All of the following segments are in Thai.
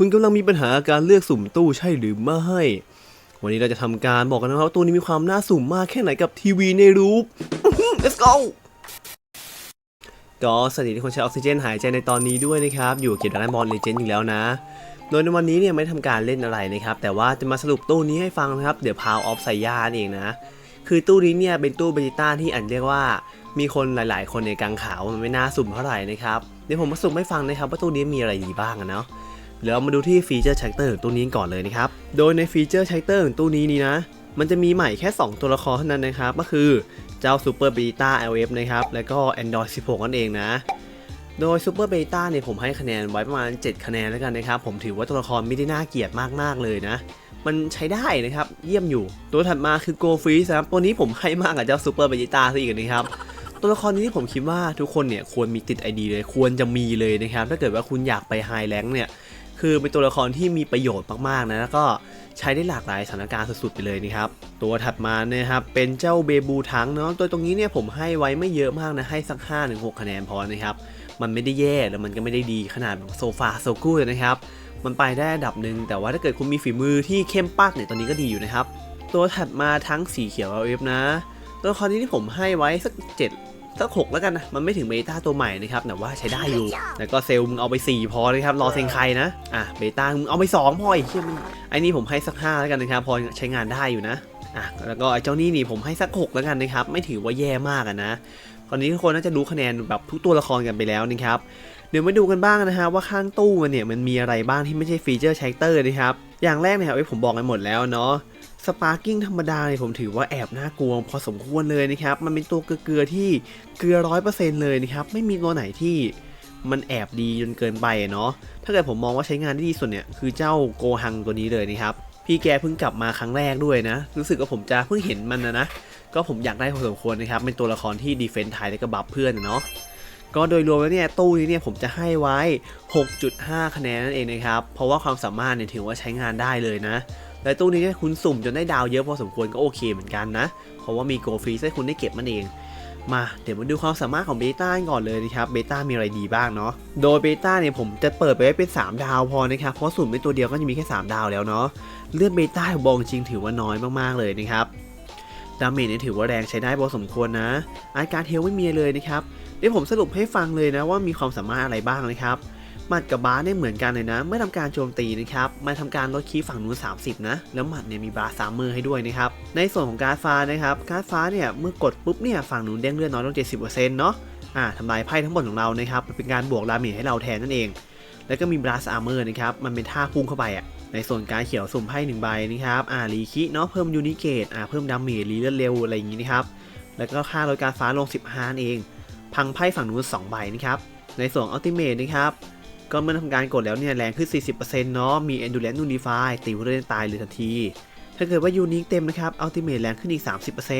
คุณกำลังมีปัญหาการเลือกสุ่มตู้ใช่หรือไม่ วันนี้เราจะทำการบอกกันนะครับว่าตู้นี้มีความน่าสุ่มมากแค่ไหนกับทีวีในรูป let's go ก็สวัสดีทุกคนใช้ออกซิเจนหายใจในตอนนี้ด้วยนะครับ อยู่กับเกมดักบอลเลเจนด์อีกแล้วนะ โดยในวันนี้เนี่ยไม่ได้ทำการเล่นอะไรนะครับ แต่ว่าจะมาสรุปตู้นี้ให้ฟังนะครับเดี๋ยวพาวออฟไซยาเองนะ คือตู้นี้เนี่ยเป็นตู้เบจิต้าที่อันเรียกว่า มีคนหลาย ๆ คนในกังขาวมันไม่น่าสุ่มเท่าไหร่นะครับ เดี๋ยวผมมาสุ่มให้ฟังนะครับว่าตู้นี้มีอะไรดีบ้างอะเนาะ เดี๋ยวเรามาดูที่ฟีเจอร์ c h เตอร์ของตู้นี้ก่อนเลยนะครับ โดยในฟีเจอร์ c h เตอร์ของตู้นี้นี่นะ มันจะมีใหม่แค่ 2 ตัวละครเท่านั้นนะครับ ก็คือเจ้า Super Beta LF นะครับ แล้วก็ Android 16 นั่นเองนะ โดย Super Beta เนี่ยผมให้คะแนนไว้ประมาณ 7 คะแนนแล้วกันนะครับ ผมถือว่าตัวละครไม่ได้น่าเกลียดมากๆเลยนะ มันใช้ได้นะครับ เยี่ยมอยู่ ตัวถัดมาคือ Go Freeze นะครับ ตัวนี้ผมให้มากกับเจ้า Super Beta ซะอีกนะครับตัวละครนี้ที่ผมคิดว่าทุกคนเนี่ยควรมีติด ID เลยควรจะมีเลยนะครับ ถ้าเกิดว่าคุณอยากไปไฮแ a งเนี่ย คือเป็นตัวละครที่มีประโยชน์มากๆนะแล้วก็ใช้ได้หลากหลายสถานการณ์สุดๆไปเลยนะครับ ตัวถัดมาเนี่ยครับเป็นเจ้าเบบูทังเนาะตัวตรงนี้เนี่ยผมให้ไว้ไม่เยอะมากนะให้สัก5-6ถึงคะแนนพอนะครับมันไม่ได้แย่แล้วมันก็ไม่ได้ดีขนาดโซฟาโซกูเลยนะครับมันไปได้ระดับหนึ่งแต่ว่าถ้าเกิดคุณมีฝีมือที่เข้มปักเนี่ยตอนนี้ก็ดีอยู่นะครับ ตัวถัดมาทั้งสีเขียว LF นะ ตัวละครนี้ที่ผมให้ไว้สัก 7 สักหกแล้วกันนะ มันไม่ถึงเบต้าตัวใหม่นะครับแต่ว่าใช้ได้อยู่ แล้วก็เซลล์มึงเอาไป 4 พอเลยครับ รอเซงใครนะ อะเบต้ามึงเอาไป 2 พอไอ้เชี่ยมึงไอ้นี่ผมให้สัก 5 แล้วกันนะครับ พอใช้งานได้อยู่นะ อะ แล้วก็ไอ้เจ้านี่นี่ผมให้สัก 6 แล้วกันนะครับ ไม่ถือว่าแย่มากอะนะ ตอนนี้ทุกคนน่าจะรู้คะแนนแบบทุกตัวละครกันไปแล้วนะครับ เดี๋ยวมาดูกันบ้างนะฮะว่าข้างตู้มันเนี่ยมันมีอะไรบ้างที่ไม่ใช่ฟีเจอร์แชเตอร์นะครับ อย่างแรกเนี่ยเอ้ผมบอกกันหมดแล้วเนาะ สปาร์กิ้งธรรมดาเนี่ยผมถือว่าแอบน่ากลัวพอสมควรเลยนะครับ มันเป็นตัวเกลือที่เกลือร้อยเปอร์เซ็นต์เลยนะครับ ไม่มีตัวไหนที่มันแอบดีจนเกินไปเนาะ ถ้าเกิดผมมองว่าใช้งานได้ดีสุดเนี่ย คือเจ้าโกฮังตัวนี้เลยนะครับ พี่แกเพิ่งกลับมาครั้งแรกด้วยนะ รู้สึกว่าผมจะเพิ่งเห็นมันนะนะ ก็ผมอยากได้พอสมควรนะครับ เป็นตัวละครที่ดีเฟนส์ไทยและก็บัฟเพื่อนเนาะ ก็โดยรวมแล้วเนี่ยตู้นี้เนี่ยผมจะให้ไว้ 6.5 คะแนนนั่นเองนะครับ เพราะว่าความสามารถเนี่ยถือว่าใช้งานได้เลยนะ และตู้นี้เนี่ยคุณสุ่มจนได้ดาวเยอะพอสมควรก็โอเคเหมือนกันนะ เพราะว่ามีโกฟรีให้คุณได้เก็บมันเอง มาเดี๋ยวมาดูความสามารถของเบต้าก่อนเลยนะครับเบต้ามีอะไรดีบ้างเนาะ โดยเบต้าเนี่ยผมจะเปิดไปไว้เป็น 3 ดาวพอนะครับ เพราะสุ่มเป็นตัวเดียวก็จะมีแค่ 3 ดาวแล้วเนาะ เลือดเบต้าบอกจริงถือว่าน้อยมากๆเลยนะครับดาเมจเนี่ยถือว่าแรงใช้ได้พอสมควรนะ อาการเทลไม่มีเลยนะครับ เดี๋ยวผมสรุปให้ฟังเลยนะว่ามีความสามารถอะไรบ้างนะครับ หมัดกับบาสเนี่ยเหมือนกันเลยนะเมื่อทำการโจมตีนะครับมาทำการลดคีฝั่งนู้น30 นะ แล้วหมัดเนี่ยมีบาสสามมือให้ด้วยนะครับในส่วนของการฟ้านะครับการฟ้าเนี่ยเมื่อกดปุ๊บเนี่ยฝั่งนู้นเด้งเลือดน้อยลง70%เนาะอ่าทำลายไพ่ทั้งหมดของเรานะครับเป็นการบวกดาเมจให้เราแทนนั่นเอง แล้วก็มีบลัสอาร์เมอร์นะครับมันเป็นท่าพุ่งเข้าไปอะในส่วนการเขียวสุ่มไพ่หนึ่งใบนะครับอ่ารีคิเนาะเพิ่มยูนิเกตอ่าเพิ่มดาเมจรีเลือดเร็วอะไรอย่างงี้นะครับแล้วก็ค่าลดการฟ้าลง 15 เอง พังไพ่ฝั่งนู้น2ใบนะครับในส่วนอัลติเมทนะครับ ก็เมื่อทำการกดแล้วเนี่ยแรงขึ้น 40%เนาะ มี Endurance Unify ตีผู้เล่นตายเลยทันที ถ้าเกิดว่ายูนิคเต็มนะครับ อัลติเมทแรงขึ้นอีก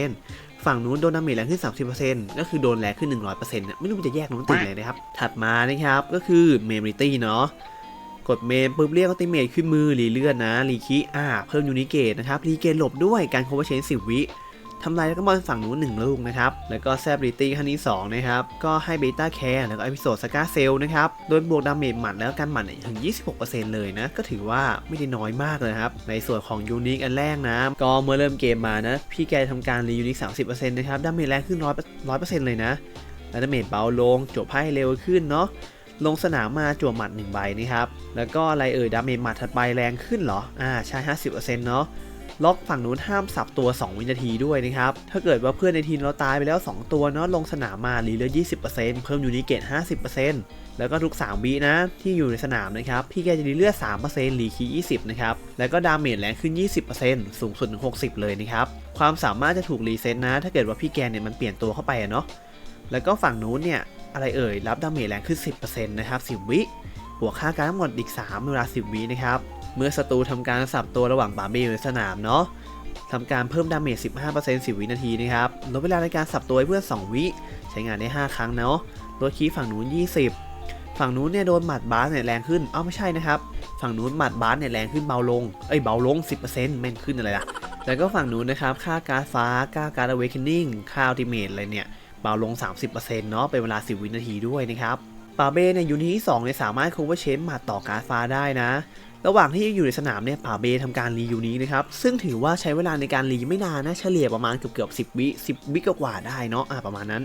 30%ฝั่งนู้นโดนดาเมจแรงขึ้น 30%ก็คือโดนแรงขึ้น 100%นะไม่รู้มันจะแยกนู้นติดเลยนะครับ ถัดมานะครับ ก็คือ Memory เนาะ กดเมนปุ๊บเรียกอัลติเมทขึ้นมือรีเลือดนะรีคิอ่าเพิ่มยูนิเกตนะครับรีเกตหลบด้วยการโคเวอร์เชน10วิ ทำลายแล้วก็บอลฝั่งนู้นหนึ่งลูกนะครับ แล้วก็แซบริตี้ขั้นที่2นะครับ ก็ให้เบต้าแคร์แล้วก็อพิโซดสกาเซลนะครับ โดยบวกดาเมจหมัดแล้วกันหมัดเนี่ยถึง 26%เลยนะ ก็ถือว่าไม่ได้น้อยมากเลยครับ ในส่วนของยูนิคอันแรกนะ ก็เมื่อเริ่มเกมมานะ พี่แกทำการรียูนิค 30%นะครับ ดาเมจแรงขึ้น 100 100%เลยนะ แล้วดาเมจเบาลงจบไพ่เร็วขึ้นเนาะลงสนามมาจั่วหมัด1ใบนะครับ แล้วก็อะไรเอ่ยดาเมจหมัดถัดไปแรงขึ้นเหรอ อ่าใช่ 50%เนาะ ล็อกฝั่งนู้นห้ามสับตัว 2 วินาทีด้วยนะครับ ถ้าเกิดว่าเพื่อนในทีมเราตายไปแล้ว 2 ตัวเนาะลงสนามมารีเลือด20%เพิ่มยูนิเกต50%แล้วก็ทุก 3 วินะ ที่อยู่ในสนามนะครับ พี่แกจะรีเลือด3%รีคี20 นะครับ แล้วก็ดาเมจแรงขึ้น 20%สูงสุดถึง60 เลยนะครับ ความสามารถจะถูกรีเซ็ตนะ ถ้าเกิดว่าพี่แกเนี่ยมันเปลี่ยนตัวเข้าไปอะเนาะ แล้วก็ฝั่งนู้นเนี่ยอะไรเอ่ยรับดาเมจแรงขึ้น 10%นะครับ10 วิบวค่าการทั้งหมดอีก 3 เวลา 10 วินะครับ เมื่อศัตรูทำการสับตัวระหว่างบาร์บี้อยู่ในสนามเนาะทำการเพิ่มดาเมจ 15% 10 วินาทีนะครับลดเวลาในการสับตัวให้เพื่อน 2 วิ ใช้งานได้ 5 ครั้งเนาะลดคีฝั่งนู้น 20 ฝั่งนู้นเนี่ยโดนหมัดบาสเนี่ยแรงขึ้นเอ้าไม่ใช่นะครับ ฝั่งนู้นหมัดบาสเนี่ยแรงขึ้นเบาลง เอ้ยเบาลง 10%แม่นขึ้นอะไรล่ะ แล้วก็ฝั่งนู้นนะครับ ค่าการฟ้า ค่าการ awakening ค่า ultimate อะไรเนี่ยเบาลง 30%เนาะเป็นเวลา 10 วินาทีด้วยนะครับป่าเบในยูนิตที่2เนี่ยสามารถ cover change หมัดต่อการฟ้าได้นะ ระหว่างที่อยู่ในสนามเนี่ยป่าเบทำการรียูนิคนะครับ ซึ่งถือว่าใช้เวลาในการรีไม่นานนะเฉลี่ยประมาณเกือบเกือบสิบวิสิบวิกว่าได้เนาะอะประมาณนั้น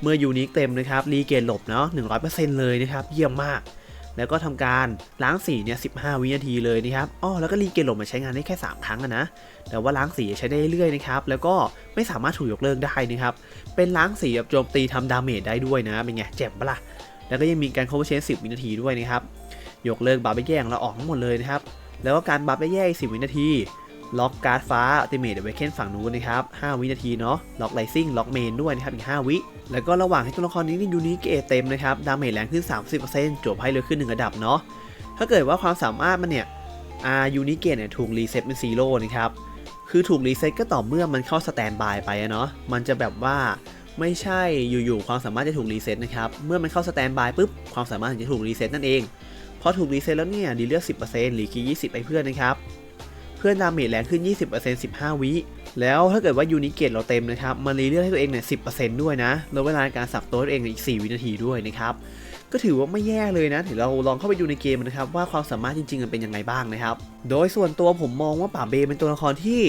เมื่อยูนิคเต็มนะครับรีเกนหลบเนาะ100%เปอร์เซ็นต์เลยนะครับ เยี่ยมมาก แล้วก็ทำการล้างสีเนี่ย15วินาทีเลยนะครับอ้อแล้วก็รีเกนหลบมาใช้งานได้แค่ 3 ครั้งนะแต่ว่าล้างสีใช้ได้เรื่อยๆนะครับแล้วก็ไม่สามารถถูกยกเลิกได้นะครับเป็นล้างสีแบบโจมตีทำดาเมจได้ด้วยนะเป็นไงเจ็บปะล่ะแล้วก็ยังมีการ cover change 10 วินาทีด้วยนะครับ ยกเลิกบัฟไปแย่งเราออกทั้งหมดเลยนะครับ แล้วก็การบัฟไปแย่อีก10 วินาที ล็อกการ์ดฟ้าอัลติเมทเดเวเคนฝั่งนู้นนะครับ 5 วินาทีเนาะ ล็อกไลซิ่ง ล็อกเมนด้วยนะครับ อีก 5 วิ แล้วก็ระหว่างให้ตัวละครนี้ยูนิคเอเต็มนะครับ ดาเมจแรงขึ้น 30%จวบให้เร็วขึ้น 1 ระดับเนาะ ถ้าเกิดว่าความสามารถมันเนี่ยอายูนิเกตเนี่ยถูกรีเซ็ตเป็นซีโร่นะครับ คือถูกรีเซ็ตก็ต่อเมื่อมันเข้าสแตนบายไปอะเนาะ มันจะแบบว่าไม่ใช่อยู่ๆความสามารถจะถูกรีเซ็ตนะครับ เมื่อมันเข้าสแตนบายปุ๊บความสามารถจะถูกรีเซ็ตนั่นเอง พอถูกรีเซ็ตแล้วเนี่ยดีเลือด10%หรือคี20ไปเพื่อนนะครับ เพื่อนดาเมจแรงขึ้น 20% 15 วิแล้วถ้าเกิดว่ายูนิเกตเราเต็มนะครับ มันรีเลือดให้ตัวเองเนี่ย 10%ด้วยนะล้วเวลาการสับตัวตัวเองอีก 4 วินาทีด้วยนะครับ ก็ถือว่าไม่แย่เลยนะเดี๋ยวเราลองเข้าไปดูในเกมนะครับ ว่าความสามารถจริงๆมันเป็นยังไงบ้างนะครับ โดยส่วนตัวผมมองว่าป่าเบเป็นตัวละครที่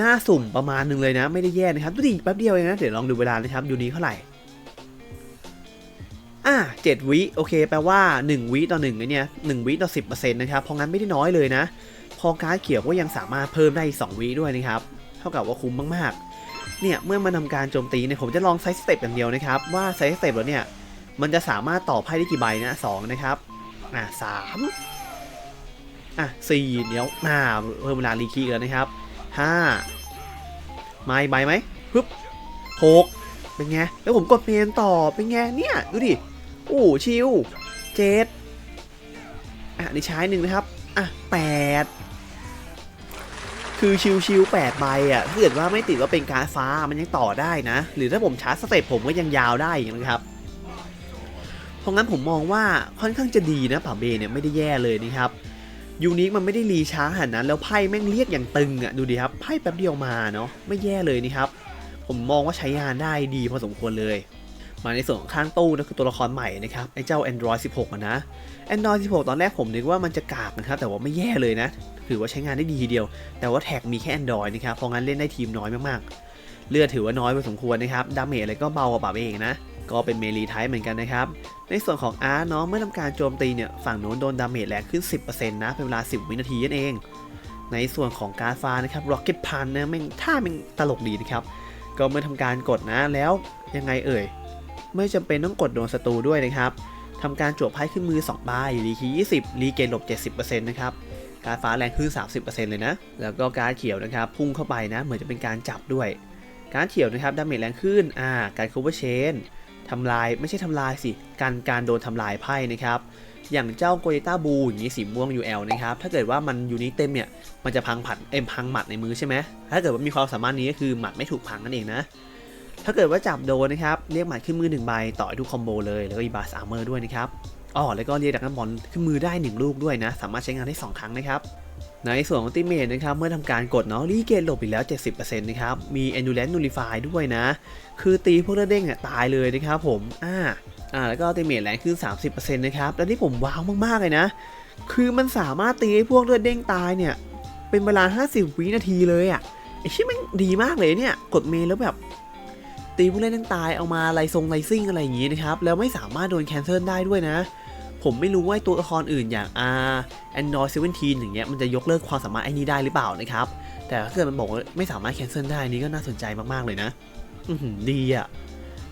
น่าสุ่มประมาณหนึงเลยนะ ไม่ได้แย่นะครับดูดิแป๊บเดียวเองนะเดี๋ยวลองดูเวลานะครับยูนี้เท่าไหร่ อะ7วิโอเค แปลว่า 1 วิต่อ1เนี่ย1วิต่อ 10%นะครับเพราะงั้นไม่ได้น้อยเลยนะ พอการ์ดเขียวก็ยังสามารถเพิ่มได้อีก2วิด้วยนะครับ เท่ากับว่าคุ้มมากๆ เนี่ยเมื่อมันทำการโจมตีเนี่ยผมจะลองไซส์สเต็ปอย่างเดียวนะครับ ว่าไซส์สเต็ปแล้วเนี่ยมันจะสามารถต่อไพ่ได้กี่ใบนะสองนะครับ อะสามอะสี่เดี๋ยวหน้าเพิ่มเวลารีคีย์แล้วนะครับห้าไมาอีกใบไหมปึ๊บหกเป็นไง แล้วผมกดเมนต่อ เป็นไงเนี่ย ดูดิ อ้ชิวเจ็ดอะนี่ใช้หนึ่งนะครับ อะแปดคือชิวชิวแปดใบอะถ้าเกิดว่าไม่ติดว่าเป็นการฟ้ามันยังต่อได้นะ หรือถ้าผมชาร์จสเต็ปผมก็ยังยาวได้อย่างนะครับ เพราะงั้นผมมองว่าค่อนข้างจะดีนะป่าเบเนี่ยไม่ได้แย่เลยนะครับยูนิคมันไม่ได้รีช้าขนาดนั้นแล้วไพ่แม่งเรียกอย่างตึงอะดูดิครับไพ่แป๊บเดียวมาเนาะไม่แย่เลยนี่ครับ ผมมองว่าใช้งานได้ดีพอสมควรเลย มาในส่วนของข้างตู้นะคือตัวละครใหม่นะครับไอ้เจ้า Android 16นะ Android 16 ตอนแรกผมนึกว่ามันจะกากนะครับแต่ว่าไม่แย่เลยนะ ถือว่าใช้งานได้ดีทีเดียว แต่ว่าแท็กมีแค่ Android นะครับเพราะงั้นเล่นได้ทีมน้อยมากๆ เลือดถือว่าน้อยพอสมควรนะครับดาเมจอะไรก็เบากว่าป่าเบเองนะก็เป็นเมลีไทป์เหมือนกันนะครับ ในส่วนของอาร์เนาะเมื่อทำการโจมตีเนี่ยฝั่งโน้นโดนดาเมจแรงขึ้น 10%นะเป็นเวลา 10 วินาทีนั่นเอง ในส่วนของการฟ้านะครับ Rocket Punch นะแม่งท่าแม่งตลกดีนะครับ ก็เมื่อทำการกดนะแล้วยังไงเอ่ย ไม่จำเป็นต้องกดโดนศัตรูด้วยนะครับทำการจวบไพ่ขึ้นมือ2ใบรีคี20 รีเกนหลบ 70%นะครับการฟ้าแรงขึ้น 30%เลยนะ แล้วก็การเขียวนะครับ พุ่งเข้าไปนะ เหมือนจะเป็นการจับด้วย การเขียวนะครับดาเมจแรงขึ้นอ่าการ cover chain ทำลายไม่ใช่ทำลายสิ การการโดนทำลายไพ่นะครับ อย่างเจ้าโกเ t ต้าบูอย่างนี้สีม่วง UL นะครับ ถ้าเกิดว่ามันยูนิเต็มเนี่ย มันจะพังผัดเอ็มพังหมัดในมือใช่ไหมถ้าเกิดว่ามีความสามารถนี้ก็คือหมัดไม่ถูกพังนั่นเองนะ ถ้าเกิดว่าจับโดนนะครับ เรียกหมัดขึ้นมือหนึ่งใบต่อยทุกคอมโบเลย แล้วก็อีบาสอาร์เมอร์ด้วยนะครับอ๋อแล้วก็เรียกดักนันบอลขึ้นมือได้ 1 ลูกด้วยนะ สามารถใช้งานได้ 2 ครั้งนะครับในส่วนของติเมทนะครับเมื่อทำการกดเนาะรีเกนหลบอีกแล้ว 70%นะครับมี Endurance Nullify ด้วยนะ คือตีพวกเด้งเนี่ยตายเลยนะครับผมอ่าอ่าแล้วก็ติเมทแรงขึ้น 30%นะครับแล้วที่ผมว้าวมากๆเลยนะ คือมันสามารถตีให้พวกเลือดเด้งตายเนี่ย เป็นเวลา 50 วินาทีเลยอะ่ะไอชิมันดีมากเลยเนี่ย กดเมแล้วแบบ ตีผู้เล่นทั้งตายเอามาไลทรงไลซิ่งอะไรอย่างงี้นะครับ แล้วไม่สามารถโดนแคนเซิลได้ด้วยนะ ผมไม่รู้ว่าตัวละครอื่นอย่าง R Android 17อย่างเงี้ยมันจะยกเลิกความสามารถไอ้นี้ได้หรือเปล่านะครับ แต่ถ้าเกิดมันบอกว่าไม่สามารถแคนเซิลได้นี่ก็น่าสนใจมากๆเลยนะ อืดีอะ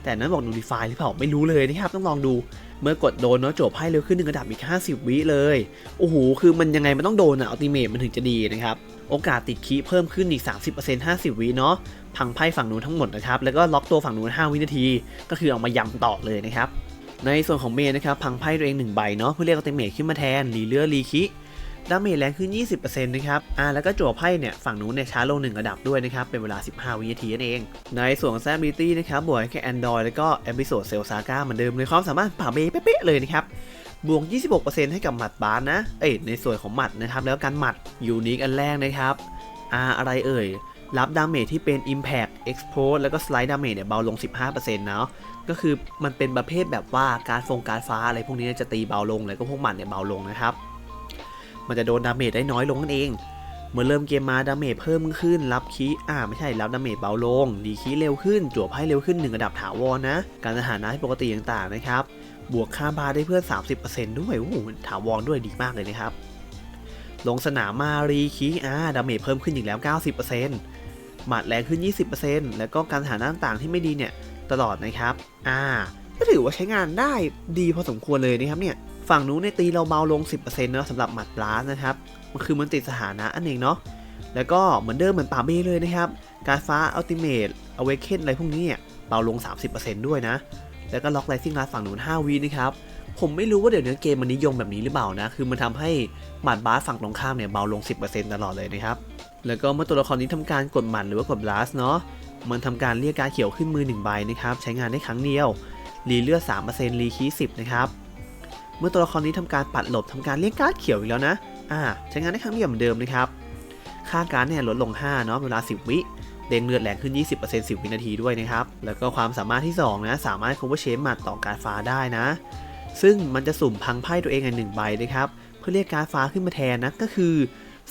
แต่นั้นบอกนูดีไฟหรือเปล่าไม่รู้เลยนะครับต้องลองดู เมื่อกดโดนเนาะจบให้เร็วขึ้นหนึ่งระดับอีก 50 วิเลย โอ้โห คือมันยังไงมันต้องโดนอะอัลติเมทมันถึงจะดีนะครับ โอกาสติดคีเพิ่มขึ้นอีก 30% 50 วิเนาะ พังไพ่ฝั่งนู้นทั้งหมดนะครับ แล้วก็ล็อกตัวฝั่งนู้น 5 วินาที ก็คือเอามายำต่อเลยนะครับ ในส่วนของเมย์นะครับ พังไพ่ตัวเอง 1 ใบเนาะ เพื่อเรียกอัลติเมทขึ้นมาแทนรีเลือรีคิ ดาเมจแรงขึ้น 20%นะครับ อ่า แล้วก็จั่วไพ่เนี่ย ฝั่งนู้นเนี่ยช้าลง1ระดับด้วยนะครับ เป็นเวลา 15 วินาทีนั่นเอง ในส่วนของ s a b i l i t y นะครับ บวกแค่ Android แล้วก็ Episode Cell Saga เหมือนเดิมเลยความสามารถป่าเบเป๊ะเลยนะครับ บวก 26%ให้กับหมัดบาสนะ เอ้ย ในส่วนของหมัดนะครับ แล้วการหมัดยูนิคอันแรกนะครับ อ่า อะไรเอ่ย รับดาเมจที่เป็น Impact Expose แล้วก็ Slide Damage เนี่ยเบาลง 15%เนาะก็คือมันเป็นประเภทแบบว่าการฟงการฟ้าอะไรพวกนี้จะตีเบาลงแล้วก็พวกมันเนี่ยเบาลงนะครับ มันจะโดนดาเมจได้น้อยลงนั่นเอง เมื่อเริ่มเกมมาดาเมจเพิ่มขึ้น รับคีย์อ่าไม่ใช่รับดาเมจเบาลง ดีคีย์เร็วขึ้นจวบให้เร็วขึ้น1ระดับถาวรนะ การสถานะที่ปกติต่างๆนะครับ บวกค่าบาได้เพื่อน30%ด้วยโอ้โหถาวรด้วยดีมากเลยนะครับ ลงสนามมารีคีย์อ่าดาเมจเพิ่มขึ้นอีกแล้ว 90%หมัดแรงขึ้น 20%แล้วก็การสถานะต่างๆที่ไม่ดีเนี่ยตลอดนะครับ อ่าก็ถือว่าใช้งานได้ดีพอสมควรเลยนะครับเนี่ย ฝั่งนู้นในตีเราเบาลง 10%เนาะสำหรับหมัดบลาสนะครับมันคือมันติดสถานะอันเองเนาะแล้วก็เหมือนเดิมเหมือนป่าเบ้เลยนะครับ การฟ้าอัลติเมทอเวกเคนอะไรพวกนี้เนี่ยเบาลง 30%ด้วยนะ แล้วก็ล็อกไลซิ่งลาฝั่งนู้น5วีนะครับผมไม่รู้ว่าเดี๋ยวนี้เกมมันนิยมแบบนี้หรือเปล่านะ คือมันทำให้หมัดบาสฝั่งตรงข้ามเนี่ยเบาลง 10%ตลอดเลยนะครับ แล้วก็เมื่อตัวละครนี้ทำการกดหมัดหรือว่ากดบลัสเนาะ มันทำการเรียกการเขียวขึ้นมือ1ใบนะครับ ใช้งานได้ครั้งเดียว รีเลือด3%รีคี10 นะครับ เมื่อตัวละครนี้ทำการปัดหลบทำการเรียกการ์ดเขียวอีกแล้วนะ อ่าใช้งานได้ครั้งเดียวเหมือนเดิมนะครับ ค่าการ์ดเนี่ยลดลง 5 เนาะเวลา 10 วิเด้งเลือดแรงขึ้น 20% 10 วินาทีด้วยนะครับ แล้วก็ความสามารถที่ 2 นะ สามารถ cover shape มัดต่อการฟ้าได้นะ ซึ่งมันจะสุ่มพังไพ่ตัวเองในหนึ่งใบนะครับ เพื่อเรียกการฟ้าขึ้นมาแทนนะ ก็คือ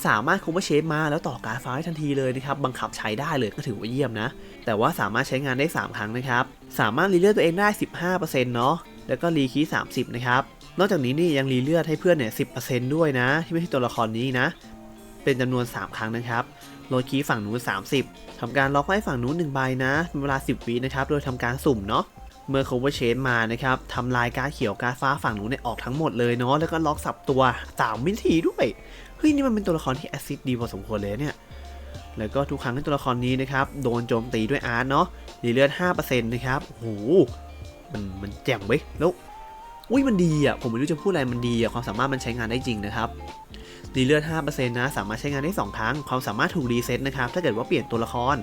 สามารถ cover shape มาแล้วต่อการฟ้าได้ทันทีเลยนะครับ บังคับใช้ได้เลยก็ถือว่าเยี่ยมนะ แต่ว่าสามารถใช้งานได้ 3 ครั้งนะครับ สามารถรีเลือดตัวเองได้ 15%เนาะ แล้วก็รีคี30 นะครับ นอกจากนี้นี่ยังรีเลือดให้เพื่อนเนี่ย10%ด้วยนะ ที่ไม่ใช่ตัวละครนี้นะ เป็นจำนวน 3 ครั้งนะครับโลคีฝั่งนู้น30ทำการล็อกไว้ฝั่งนู้น1ใบนะเป็นเวลา 10วินะครับ โดยทำการสุ่มเนาะเมื่อ cover chain มานะครับทำลายการเขียวการฟ้าฝั่งนู้นเนี่ยออกทั้งหมดเลยเนาะแล้วก็ล็อกสับตัว3วินาทีด้วยเฮ้ยนี่มันเป็นตัวละครที่แอซิดดีพอสมควรเลยเนี่ยแล้วก็ทุกครั้งที่ตัวละครนี้นะครับโดนโจมตีด้วยอาร์ตเนาะรีเลือด5%นะครับโอ้โหมันมันแจ่มเว้ยแล้ว อุ้ยมันดีอะผมไม่รู้จะพูดอะไรมันดีอะความสามารถมันใช้งานได้จริงนะครับรีเลือด5%นะสามารถใช้งานได้ 2 ครั้ง ความสามารถถูกรีเซ็ตนะครับถ้าเกิดว่าเปลี่ยนตัวละคร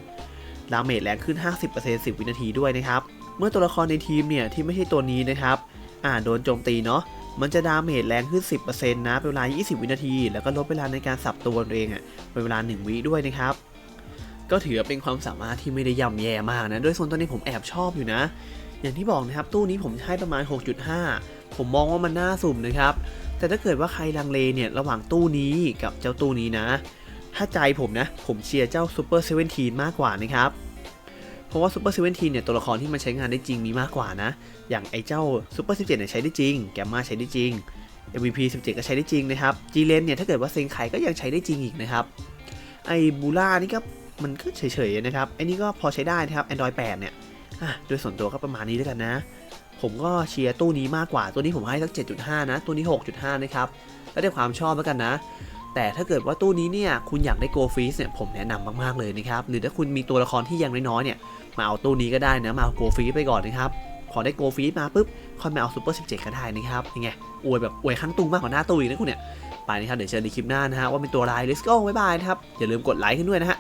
ดาเมจแรงขึ้น 50% 10 วินาทีด้วยนะครับ เมื่อตัวละครในทีมเนี่ยที่ไม่ใช่ตัวนี้นะครับอ่าโดนโจมตีเนาะมันจะดาเมจแรงขึ้น 10%นะเป็นเวลา 20 วินาที แล้วก็ลดเวลาในการสับตัวตัวเองอะ่ะเป็นเวลา 1 วิด้วยนะครับ ก็ถือเป็นความสามารถที่ไม่ได้ย่ำแย่มากนะโดยส่วนตัวนี้ผมแอบชอบอยู่นะ อย่างที่บอกนะครับตู้นี้ผมให้ประมาณ 6.5 ผมมองว่ามันน่าสุ่มนะครับ แต่ถ้าเกิดว่าใครลังเลเนี่ยระหว่างตู้นี้กับเจ้าตู้นี้นะ ถ้าใจผมนะ ผมเชียร์เจ้า Super 17มากกว่านะครับเพราะว่า Super 17เนี่ยตัวละครที่มันใช้งานได้จริงมีมากกว่านะ อย่างไอ้เจ้า Super 17เนี่ยใช้ได้จริง แกมมาใช้ได้จริง MVP 17 ก็ใช้ได้จริงนะครับ G l e n เนี่ยถ้าเกิดว่าเซงไคก็ยังใช้ได้จริงอีกนะครับไอ้บูล่านี่ก็มันก็เฉยๆนะครับไอ้นี่ก็พอใช้ได้นะครับ Android 8 เนี่ย โดยส่วนตัวก็ประมาณนี้แล้วกันนะ ผมก็เชียร์ตู้นี้มากกว่า ตัวนี้ผมให้สัก 7.5 นะ ตัวนี้ 6.5 นะครับ แล้วด้วยความชอบแล้วกันนะ แต่ถ้าเกิดว่าตู้นี้เนี่ยคุณอยากได้โกฟีสเนี่ยผมแนะนำมากๆเลยนะครับ หรือถ้าคุณมีตัวละครที่ยังน้อยๆเนี่ย มาเอาตู้นี้ก็ได้นะ มาเอาโกฟีสไปก่อนนะครับ พอได้โกฟีสมาปุ๊บค่อยมาเอาซูเปอร์17ก็ได้นะครับยังไงอวยแบบอวยข้างตู้มากกว่าหน้าตู้อีกนะคุณเนี่ย ไปนะครับเดี๋ยวเจอในคลิปหน้านะฮะว่าเป็นตัวอะไร let's go บ๊ายบายนะครับอย่าลืมกดไลค์ขึ้นด้วยนะฮะ